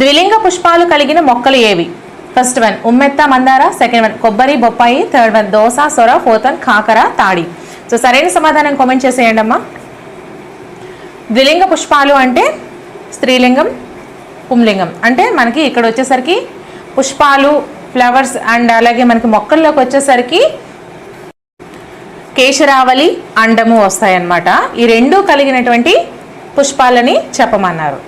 ద్విలింగ పుష్పాలు కలిగిన మొక్కలు ఏవి? ఫస్ట్ వన్ ఉమ్మెత్త మందార. సెకండ్ వన్ కొబ్బరి బొప్పాయి. థర్డ్ వన్ దోస సొర ఫోర్త్ వన్ కాకర తాడి. సో సరైన సమాధానం కామెంట్ చేసేయండి అమ్మా. ద్విలింగ పుష్పాలు అంటే స్త్రీలింగం పుంలింగం. అంటే మనకి ఇక్కడ వచ్చేసరికి పుష్పాలు ఫ్లవర్స్ అండ్ అలాగే మనకి మొక్కల్లోకి వచ్చేసరికి కేశరావళి అండము వస్తాయన్నమాట. ఈ రెండు కలిగినటువంటి పుష్పాలని చెప్పమన్నారు.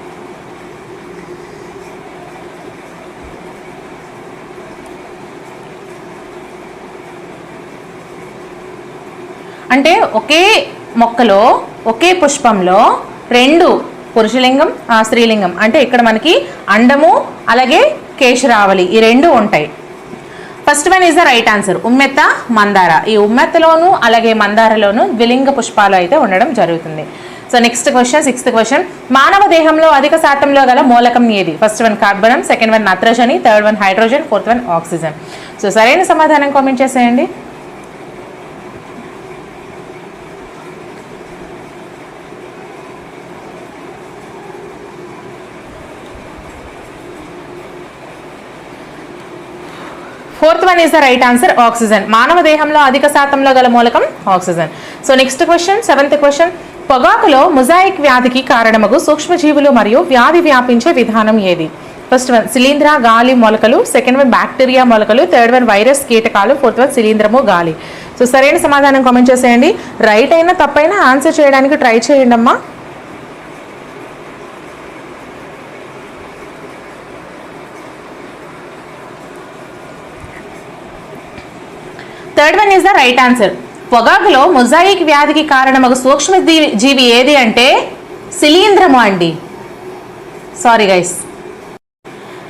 అంటే ఒకే మొక్కలో ఒకే పుష్పంలో రెండు పురుషలింగం ఆ, స్త్రీలింగం. అంటే ఇక్కడ మనకి అండము అలాగే కేశరావళి ఈ రెండు ఉంటాయి. First one is the right answer ఉమ్మెత్త మందార. ఈ ఉమ్మెత్తలోను అలాగే మందారలోను ద్విలింగ పుష్పాలు అయితే ఉండడం జరుగుతుంది. So next question sixth question మానవ దేహంలో అధిక శాతంలో గల మూలకం ఏది? ఫస్ట్ వన్ కార్బనం సెకండ్ వన్ నత్రజని third one hydrogen fourth one oxygen so సరైన సమాధానం కామెంట్ చేసేయండి fourth one is the right answer oxygen. మానవ దేహంలో అధిక శాతంలో గల మూలకం oxygen. So next question seventh question. పొగాకులో మొజాయిక్ వ్యాధికి కారణమగు సూక్ష్మజీవులు మరియు వ్యాధి వ్యాపించే విధానం ఏది? ఫస్ట్ వన్ శిలీంధ్ర గాలి మొలకలు. సెకండ్ వన్ బ్యాక్టీరియా మొలకలు. థర్డ్ వన్ వైరస్ కీటకాలు. ఫోర్త్ వన్ శిలీంధ్రము గాలి. సో సరైన సమాధానం కామెంట్ చేసేయండి. రైట్ అయినా తప్పైనా ఆన్సర్ చేయడానికి ట్రై చేయండి అమ్మా third one is the right answer పొగాకులో మొజాయిక్ వ్యాధికి కారణమగు సూక్ష్మ జీవి- ఏది అంటే శిలీంధ్రము అండి సారీ గైస్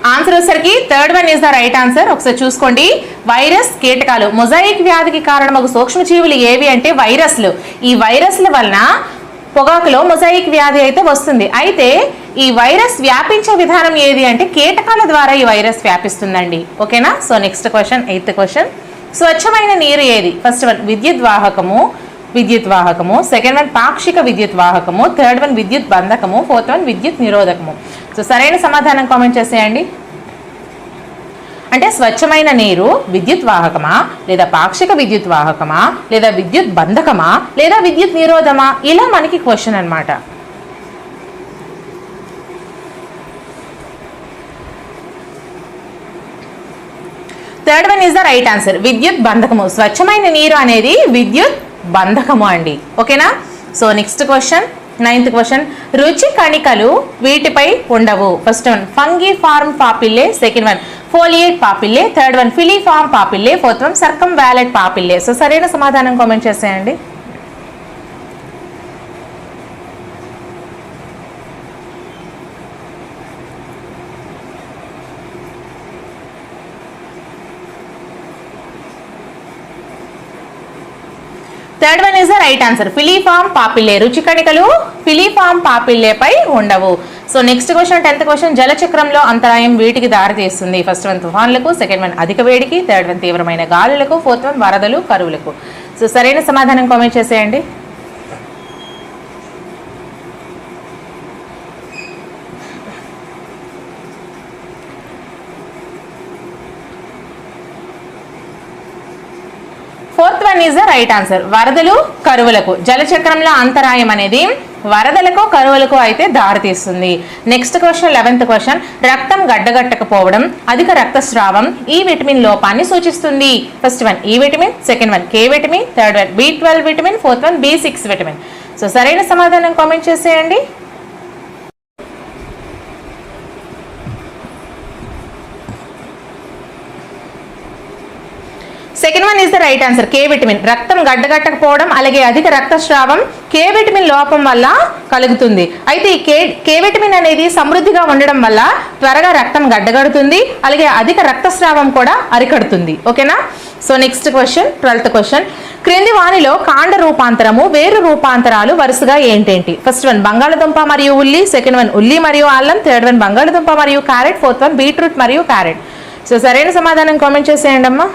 ఆన్సర్ వచ్చేసరికి third one is the right answer ఒకసారి చూసుకోండి. వైరస్ కీటకాలు. మొజాయిక్ వ్యాధికి కారణమగు సూక్ష్మజీవులు ఏవి అంటే వైరస్లు. ఈ వైరస్ల వలన పొగాకులో మొజాయిక్ వ్యాధి అయితే వస్తుంది. అయితే ఈ వైరస్ వ్యాపించే విధానం ఏది అంటే కీటకాల ద్వారా ఈ వైరస్ వ్యాపిస్తుందండి. ఓకేనా so next question eighth question స్వచ్ఛమైన నీరు ఏది? ఫస్ట్ వన్ విద్యుత్ వాహకము విద్యుత్ వాహకము సెకండ్ వన్ పాక్షిక విద్యుత్ వాహకము థర్డ్ వన్ విద్యుత్ బంధకము. ఫోర్త్ వన్ విద్యుత్ నిరోధకము. సో సరైన సమాధానం కామెంట్ చేసేయండి. అంటే స్వచ్ఛమైన నీరు విద్యుత్ వాహకమా లేదా పాక్షిక విద్యుత్ వాహకమా లేదా విద్యుత్ బంధకమా? లేదా విద్యుత్ నిరోధమా? ఇలా మనకి క్వశ్చన్ అనమాట third one is the right answer విద్యుత్ బంధకము. స్వచ్ఛమైన నీరు అనేది విద్యుత్ బంధకము అండి. ఓకేనా? So next question ninth question రుచి కణికలు వీటిపై ఉండవు. First one fungiform papillae second one foliate papillae third one filiform papillae fourth one circumvallate papillae so సరైన సమాధానం కామెంట్ చేసేయండి. Third one is the right answer filiform papillae రుచి కణికలు filiform పాపిల్లేపై ఉండవు. So next question tenth question జలచక్రంలో అంతరాయం వీటికి దారితీస్తుంది ఫస్ట్ వన్ తుఫాన్లకు సెకండ్ వన్ అధిక వేడికి థర్డ్ వన్ తీవ్రమైన గాలులకు ఫోర్త్ వన్ వరదలు కరువులకు. సో సరైన సమాధానం కామెంట్ చేసేయండి. Fourth one is the right answer వరదలు కరువులకు జలచక్రంలో అంతరాయం అనేది వరదలకు కరువులకు అయితే దారితీస్తుంది నెక్స్ట్ క్వశ్చన్ లెవెన్త్ క్వశ్చన్ రక్తం గడ్డగట్టకపోవడం అధిక రక్తస్రావం ఈ విటమిన్ లోపాన్ని సూచిస్తుంది. ఫస్ట్ వన్ ఈ vitamin second one K vitamin third one B twelve vitamin fourth one B six vitamin so సరైన సమాధానం కామెంట్ చేసేయండి. Second one is the right answer K vitamin రక్తం గడ్డగట్టకపోవడం అలాగే అధిక రక్తస్రావం కే విటమిన్ లోపం వల్ల కలుగుతుంది. అయితే ఈ కే కే విటమిన్ అనేది సమృద్ధిగా ఉండడం వల్ల త్వరగా రక్తం గడ్డగడుతుంది అలాగే అధిక రక్తస్రావం కూడా అరికడుతుంది. ఓకేనా so next question twelfth question క్రింది వానిలో కాండ రూపాంతరము వేరు రూపాంతరాలు వరుసగా ఏంటేంటి? ఫస్ట్ వన్ బంగాళదుంప మరియు ఉల్లి. సెకండ్ వన్ ఉల్లి మరియు అల్లం. థర్డ్ వన్ బంగాళదుంప మరియు క్యారెట్. ఫోర్త్ వన్ బీట్రూట్ మరియు క్యారెట్. సో సరైన సమాధానం కామెంట్ చేసేయండి అమ్మా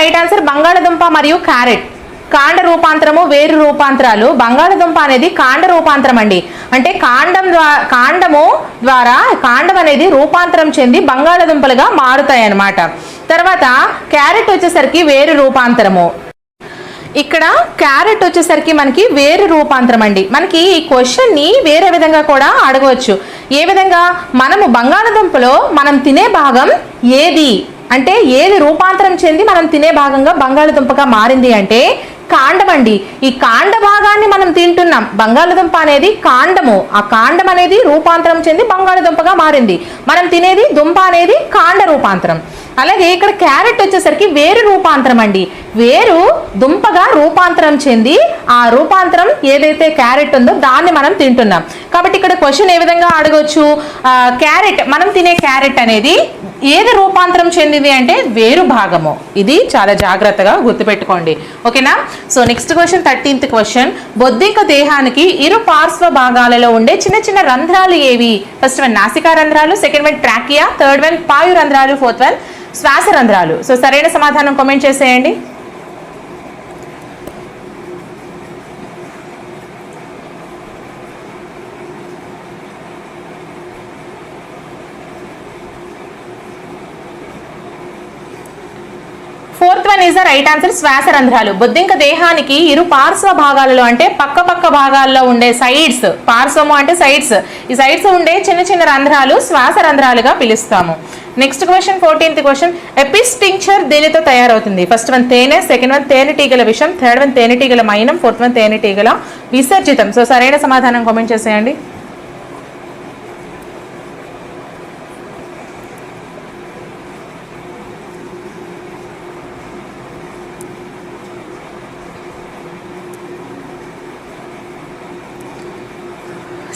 రైట్ ఆన్సర్ బంగాళదుంప మరియు క్యారెట్. కాండ రూపాంతరము వేరు రూపాంతరాలు. బంగాళదుంప అనేది కాండ రూపాంతరం అండి. అంటే కాండం ద్వారా కాండము ద్వారా కాండం అనేది రూపాంతరం చెంది బంగాళదుంపలుగా మారుతాయి అన్నమాట తర్వాత క్యారెట్ వచ్చేసరికి వేరు రూపాంతరము. ఇక్కడ క్యారెట్ వచ్చేసరికి మనకి వేరు రూపాంతరం అండి. మనకి ఈ క్వశ్చన్ని వేరే విధంగా కూడా అడగవచ్చు. ఏ విధంగా? మనము బంగాళదుంపలో మనం తినే భాగం ఏది? అంటే ఏది రూపాంతరం చెంది మనం తినే భాగంగా బంగాళదుంపగా మారింది అంటే కాండం అండి. ఈ కాండ భాగాన్ని మనం తింటున్నాం. బంగాళదుంప అనేది కాండము. ఆ కాండం అనేది రూపాంతరం చెంది బంగాళదుంపగా మారింది. మనం తినేది దుంప అనేది కాండ రూపాంతరం. అలాగే ఇక్కడ క్యారెట్ వచ్చేసరికి వేరు రూపాంతరం అండి. వేరు దుంపగా రూపాంతరం చెంది ఆ రూపాంతరం ఏదైతే క్యారెట్ ఉందో దాన్ని మనం తింటున్నాం. కాబట్టి ఇక్కడ క్వశ్చన్ ఏ విధంగా అడగొచ్చు? క్యారెట్. మనం తినే క్యారెట్ అనేది ఏది రూపాంతరం చెందింది అంటే వేరు భాగము. ఇది చాలా జాగ్రత్తగా గుర్తుపెట్టుకోండి. ఓకేనా? So next question thirteenth question బొద్దింక దేహానికి ఇరు పార్శ్వ భాగాలలో ఉండే చిన్న చిన్న రంధ్రాలు ఏవి? ఫస్ట్ వన్ నాసికా రంధ్రాలు second one trachea third one పాయు రంధ్రాలు ఫోర్త్ వన్ శ్వాస రంధ్రాలు. సో సరైన సమాధానం కామెంట్ చేసేయండి fourth one is the right answer శ్వాస రంధ్రాలు. బొద్దింక దేహానికి ఇరు పార్శ్వ భాగాలలో అంటే పక్క పక్క భాగాల్లో ఉండే సైడ్స్ పార్శ్వము అంటే సైడ్స్ ఈ సైడ్స్ ఉండే చిన్న చిన్న రంధ్రాలు శ్వాస రంధ్రాలుగా పిలుస్తాము. నెక్స్ట్ క్వశ్చన్ ఫోర్టీన్త్ క్వశ్చన్ ఎపిస్టింక్చర్ దేనితో తయారవుతుంది? ఫస్ట్ వన్ తేనె సెకండ్ వన్ తేనెటీగల విషం థర్డ్ వన్ తేనెటీగల మైనం ఫోర్త్ వన్ తేనెటీగల విసర్జితం. సో సరైన సమాధానం కామెంట్ చేసేయండి.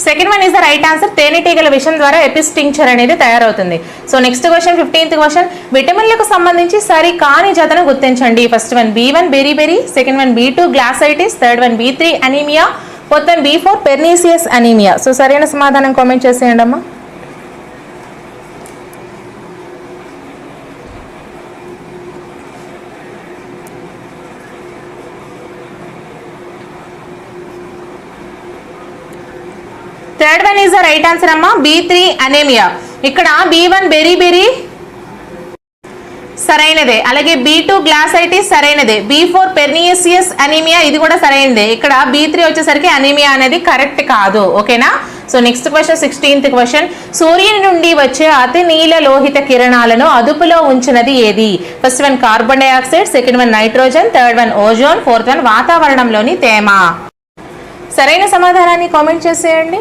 Second one is the right answer తేనెటీగల విషయం ద్వారా ఎపిస్టింక్చర్ అనేది తయారవుతుంది. So next question fifteenth question విటమిన్లకు సంబంధించి సరి కాని జతను గుర్తించండి. First one B one beriberi second one B two glossitis third one B three anaemia fourth one B four pernicious anaemia so సరైన సమాధానం కామెంట్ చేసేయండి అమ్మా third one is the right answer అమ్మా బి త్రీ అనేమియా ఇక్కడ B one beriberi సరైనదే. అలాగే B two glossitis సరైనదే. B four pernicious anaemia ఇది కూడా సరైనదే. ఇక్కడ బి త్రీ వచ్చేసరికి అనీమియా అనేది కరెక్ట్ కాదు. ఓకేనా so next question sixteenth question సూర్యుని నుండి వచ్చే అతి నీల లోహిత కిరణాలను అదుపులో ఉంచినది ఏది? First one carbon dioxide second one nitrogen third one ozone fourth one వాతావరణంలోని తేమ. సరైన సమాధానాన్ని కామెంట్ చేసేయండి.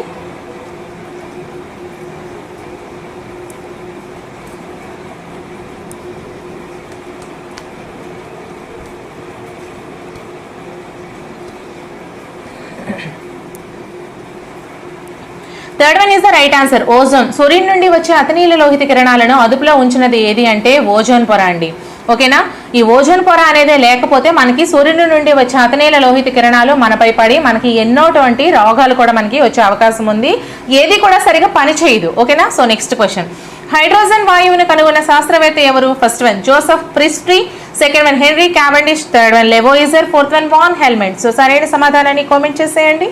Third one is the right answer ozone సూర్యుని నుండి వచ్చే అతనీల లోహిత కిరణాలను అదుపులో ఉంచినది ఏది అంటే ఓజోన్ పొర అండి. ఓకేనా ఈ ఓజోన్ పొర అనేది లేకపోతే మనకి సూర్యుని నుండి వచ్చే అతనీల లోహిత కిరణాలు మనపై పడి మనకి ఎన్నోటువంటి రోగాలు కూడా మనకి వచ్చే అవకాశం ఉంది. ఏది కూడా సరిగా పనిచేయదు. ఓకేనా సో నెక్స్ట్ క్వశ్చన్ హైడ్రోజన్ వాయువుని కనుగొన్న శాస్త్రవేత్త ఎవరు? First one Joseph Priestley second one Henry Cavendish third one Lavoisier fourth one von Helmholtz so సరైన సమాధానాన్ని కామెంట్ చేసేయండి.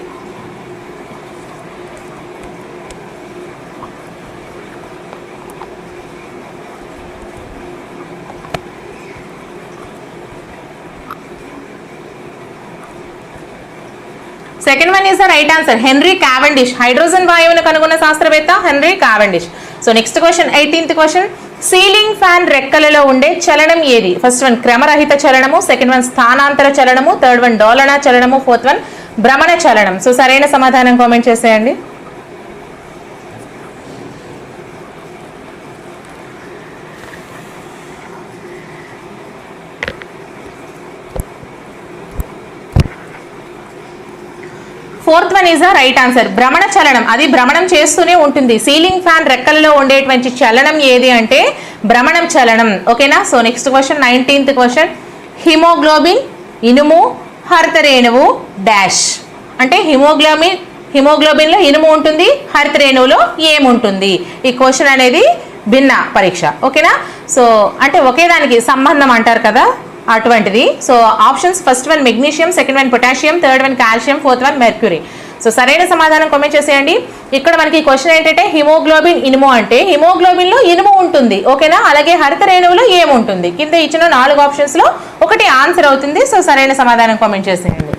Second one is the right answer Henry Cavendish hydrogen వాయువును కనుగొన్న శాస్త్రవేత్త Henry Cavendish so next question eighteenth question ceiling fan రెక్కలలో ఉండే చలనం ఏది? First one క్రమరహిత చలనము. సెకండ్ వన్ స్థానాంతర చలనము. థర్డ్ వన్ డోలన చలనము. ఫోర్త్ వన్ భ్రమణ చలనం. సో సరైన సమాధానం కామెంట్ చేసేయండి. Fourth one is the right answer. భ్రమణ చలనం. అది భ్రమణం చేస్తూనే ఉంటుంది. సీలింగ్ ఫ్యాన్ రెక్కలలో ఉండేటువంటి చలనం ఏది అంటే భ్రమణం చలనం. ఓకేనా? So next question nineteenth question. Haemoglobin ఇనుము హరితరేణువు డాష్. అంటే హిమోగ్లోబిన్ హిమోగ్లోబిన్లో ఇనుము ఉంటుంది హరితరేణువులో ఏముంటుంది? ఈ క్వశ్చన్ అనేది భిన్న పరీక్ష. ఓకేనా? సో అంటే ఒకే దానికి సంబంధం అంటారు కదా? అటువంటిది. So options first one magnesium second one potassium third one calcium fourth one mercury so సరైన సమాధానం కామెంట్ చేసేయండి. ఇక్కడ మనకి క్వశ్చన్ ఏంటంటే హిమోగ్లోబిన్ ఇనుము అంటే హిమోగ్లోబిన్లో ఇనుము ఉంటుంది ఓకేనా? అలాగే హరిత రేణువులో ఏముంటుంది? కింద ఇచ్చిన నాలుగు ఆప్షన్స్లో ఒకటి ఆన్సర్ అవుతుంది. సో సరైన సమాధానం కామెంట్ చేసేయండి.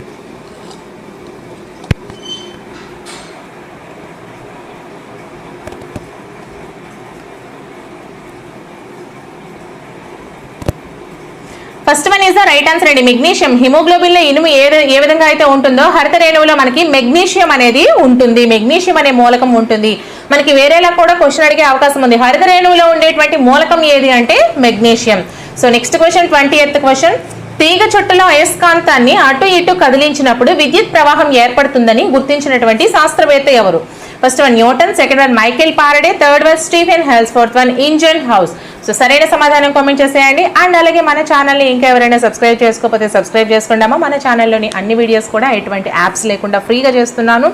లో రైట్ ఆన్సర్ అండి. మెగ్నీషియం. హిమోగ్లోబిన్లో ఇనుము ఏ ఏ విధంగా అయితే ఉంటుందో హరిత రేణువులో మనకి మెగ్నీషియం అనేది ఉంటుంది. మెగ్నీషియం అనే మూలకం ఉంటుంది. మనకి వేరేలా కూడా క్వశ్చన్ అడిగే అవకాశం ఉంది. హరిత రేణువులో ఉండేటువంటి మూలకం ఏది అంటే magnesium. So next question twentieth question. తీగ చుట్టలో అయస్కాంతాన్ని అటు ఇటు కదిలించినప్పుడు విద్యుత్ ప్రవాహం ఏర్పడుతుందని గుర్తించినటువంటి శాస్త్రవేత్త ఎవరు? First one Newton second one Michael Faraday third one Stephen Hales fourth one Ingenhousz. So సరైన సమాధానం కామెంట్ చేసేయండి. అండ్ అలాగే మన ఛానల్ని ఇంకా ఎవరైనా సబ్స్క్రైబ్ చేసుకోకపోతే సబ్స్క్రైబ్ చేసుకుంటామో మన ఛానల్లోని అన్ని వీడియోస్ కూడా ఎటువంటి యాప్స్ లేకుండా ఫ్రీగా చేస్తున్నాను.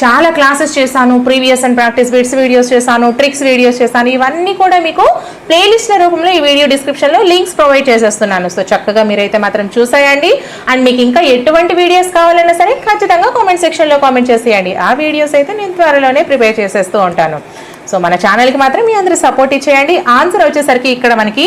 చాలా క్లాసెస్ చేశాను previous and practice bits videos చేశాను ట్రిక్స్ వీడియోస్ చేశాను ఇవన్నీ కూడా మీకు ప్లేలిస్ట్ల రూపంలో ఈ వీడియో డిస్క్రిప్షన్లో లింక్స్ ప్రొవైడ్ చేసేస్తున్నాను. సో చక్కగా మీరైతే మాత్రం చూసేయండి. అండ్ మీకు ఇంకా ఎటువంటి వీడియోస్ కావాలన్నా సరే ఖచ్చితంగా కామెంట్ సెక్షన్లో కామెంట్ చేసేయండి. ఆ వీడియోస్ అయితే నేను త్వరలోనే ప్రిపేర్ చేసేస్తూ ఉంటాను. సో మన ఛానల్కి మాత్రం మీ అందరూ సపోర్ట్ ఇచ్చేయండి. ఆన్సర్ వచ్చేసరికి ఇక్కడ మనకి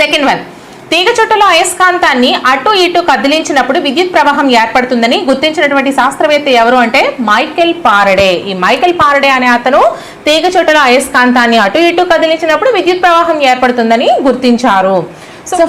సెకండ్ వన్. తీగ చుట్టలో అయస్కాంతాన్ని అటు ఇటు కదిలించినప్పుడు విద్యుత్ ప్రవాహం ఏర్పడుతుందని గుర్తించినటువంటి శాస్త్రవేత్త ఎవరు అంటే మైకెల్ పారడే ఈ మైకెల్ పారడే అనే అతను తీగ చుట్టలో అయస్కాంతాన్ని అటు ఇటు కదిలించినప్పుడు విద్యుత్ ప్రవాహం ఏర్పడుతుందని గుర్తించారు. So first